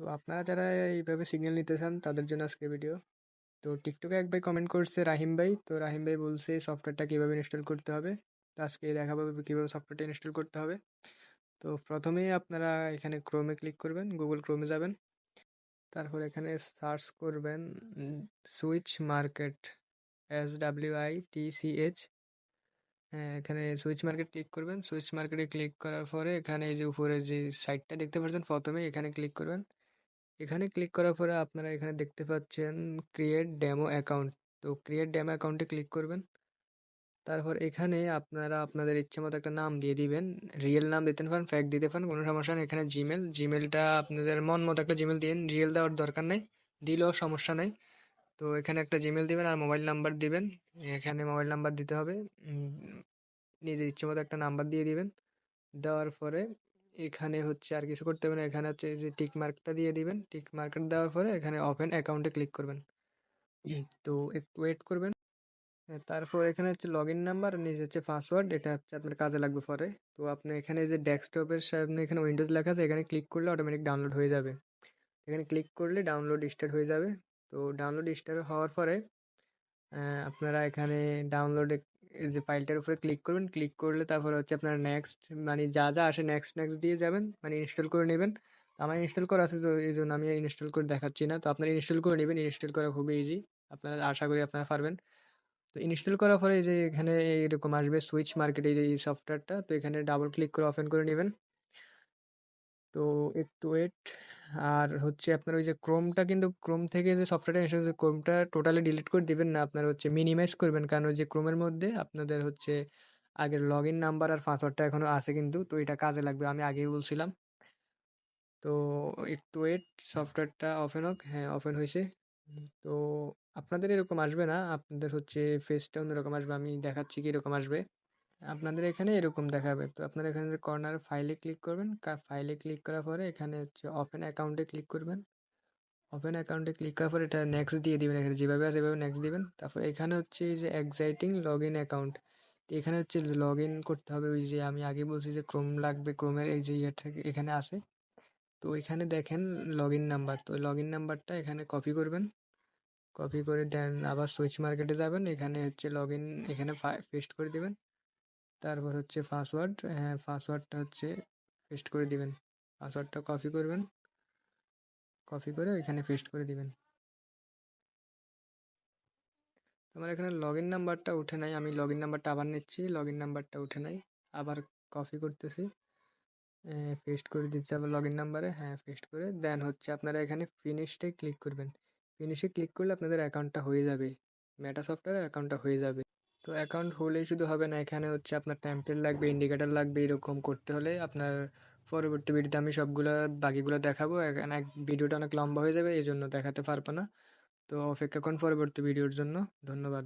তো আপনারা যারা এইভাবে সিগন্যাল নিতে চান, তাদের জন্য আজকে ভিডিও তো টিকটকে এক ভাই কমেন্ট করছে রাহিম ভাই। তো রাহিম ভাই বলছে সফটওয়্যারটা কীভাবে ইনস্টল করতে হবে? তো আজকে দেখাবো কীভাবে সফটওয়্যারটা ইনস্টল করতে হবে। তো প্রথমেই আপনারা এখানে ক্রোমে ক্লিক করবেন গুগল ক্রোমে যাবেন। তারপর এখানে সার্চ করবেন Switch Market S W I T C H এখানে সুইচ মার্কেট ক্লিক করবেন। সুইচ মার্কেটে ক্লিক করার পরে এখানে এই যে উপরে যে সাইটটা দেখতে পাচ্ছেন প্রথমে এখানে ক্লিক করবেন। এখানে ক্লিক করার পরে আপনারা এখানে দেখতে পাচ্ছেন ক্রিয়েট ডেমো অ্যাকাউন্ট তো ক্রিয়েট ডেমো অ্যাকাউন্টে ক্লিক করবেন। তারপর এখানে আপনারা আপনাদের ইচ্ছে মতো একটা নাম দিয়ে দিবেন। রিয়েল নাম দিতে পারেন ফ্যাক দিতে পারেন, কোনো সমস্যা নেই। এখানে জিমেল জিমেলটা আপনাদের মন মতো একটা জিমেল দিন। রিয়েল দেওয়ার দরকার নেই, দিলেও সমস্যা নেই। তো এখানে একটা জিমেল দিবেন আর মোবাইল নাম্বার দিবেন। এখানে মোবাইল নাম্বার দিতে হবে। নিজের ইচ্ছে মতো একটা নাম্বার দিয়ে দিবেন। দেওয়ার পরে এখানে হচ্ছে আর কিছু করতে হবে না। এখানে হচ্ছে যে টিক মার্কটা দিয়ে দিবেন। টিক মার্কটা দেওয়ার পরে এখানে ওপেন অ্যাকাউন্টে ক্লিক করবেন। তো একটু ওয়েট করবেন। তারপর এখানে হচ্ছে লগ ইন নাম্বার নিজে হচ্ছে পাসওয়ার্ড এটা হচ্ছে আপনার কাজে লাগবে পরে। তো আপনি এখানে যে ডেস্কটপের সামনে এখানে উইন্ডোজ লেখা আছে, এখানে ক্লিক করলে অটোমেটিক ডাউনলোড হয়ে যাবে। এখানে ক্লিক করলে ডাউনলোড স্টার্ট হয়ে যাবে। তো ডাউনলোড স্টার্ট হওয়ার পরে আপনারা এখানে ডাউনলোডে যে ফাইলটার উপরে ক্লিক করবেন, ক্লিক করলে তারপরে হচ্ছে আপনার নেক্সট মানে যা যা আসে নেক্সট নেক্সট দিয়ে যাবেন মানে ইনস্টল করে নেবেন। আমার ইনস্টল করা আছে তো এই জন্য আমি ইনস্টল করে দেখাচ্ছি না। তো আপনারা ইনস্টল করে নেবেন ইনস্টল করা খুবই ইজি আপনারা আশা করি আপনারা পারবেন। তো ইনস্টল করার পরে যে এখানে এরকম আসবে সুইচ মার্কেট এই যে এই সফটওয়্যারটা তো এখানে ডাবল ক্লিক করে ওপেন করে নেবেন। তো একটু ওয়েট আর হচ্ছে আপনার ওই যে ক্রোমটা কিন্তু ক্রোম থেকে যে সফটওয়্যারটা এসেছে ক্রোমটা টোটালি ডিলিট করে দিবেন না। আপনার হচ্ছে মিনিমাইজ করবেন, কারণ ওই যে ক্রোমের মধ্যে আপনাদের হচ্ছে আগের লগ ইন নাম্বার আর পাসওয়ার্ডটা এখনও আছে কিন্তু, তো এটা কাজে লাগবে। আমি আগেই বলছিলাম। তো একটু ওয়েট সফটওয়্যারটা ওপেন হোক হ্যাঁ ওপেন হয়েছে। তো আপনাদের এরকম আসবে না। আপনাদের হচ্ছে ফেসটা অন্যরকম আসবে। আমি দেখাচ্ছি কি এরকম আসবে। আপনাদের এখানে এরকম দেখাবে। তো আপনারা এখানে কর্নার ফাইলে ক্লিক করবেন ফাইলে ক্লিক করার পরে এখানে হচ্ছে ওপেন অ্যাকাউন্টে ক্লিক করবেন। ওপেন অ্যাকাউন্টে ক্লিক করার পরে এটা নেক্সট দিয়ে দিবেন এখানে, যেভাবে আছে সেভাবে নেক্সট দিবেন। তারপর এখানে হচ্ছে যে এক্সাইটিং লগ ইন অ্যাকাউন্ট এখানে হচ্ছে লগ ইন করতে হবে ওই যে আমি আগে বলছি যে ক্রোম লাগবে ক্রোমের এই যে ইয়েটা এখানে আছে। তো এখানে দেখেন লগ ইন নাম্বার তো লগ ইন নাম্বারটা এখানে কপি করবেন। কপি করে দেন, আবার সুইচ মার্কেটে যাবেন, এখানে হচ্ছে লগ ইন এখানে পেস্ট করে দেবেন। তারপর হচ্ছে পাসওয়ার্ড হ্যাঁ পাসওয়ার্ডটা হচ্ছে পেস্ট করে দিবেন। পাসওয়ার্ডটা কপি করবেন কপি করে ওইখানে পেস্ট করে দিবেন। তোমার এখানে লগ ইন নাম্বারটা উঠে নাই, আমি লগ ইন নাম্বারটা আবার নিচ্ছি লগ ইন নাম্বারটা উঠে নাই, আবার কপি করতেছি। পেস্ট করে দিচ্ছি আবার লগ ইন নাম্বারে হ্যাঁ পেস্ট করে। দেন হচ্ছে আপনারা এখানে ফিনিশটে ক্লিক করবেন। ফিনিশে ক্লিক করলে আপনাদের অ্যাকাউন্টটা হয়ে যাবে। মেটা সফটওয়্যার অ্যাকাউন্টটা হয়ে যাবে। তো অ্যাকাউন্ট হলেই শুধু হবে না, এখানে হচ্ছে আপনার ট্যাম্পলেট লাগবে ইন্ডিকেটার লাগবে, এরকম করতে হলে আপনার পরবর্তী ভিডিওতে আমি সবগুলো, বাকিগুলো দেখাবো। এখানে এক ভিডিওটা অনেক লম্বা হয়ে যাবে এই জন্য দেখাতে পারব না। তো অপেক্ষা করুন পরবর্তী ভিডিওর জন্য। ধন্যবাদ।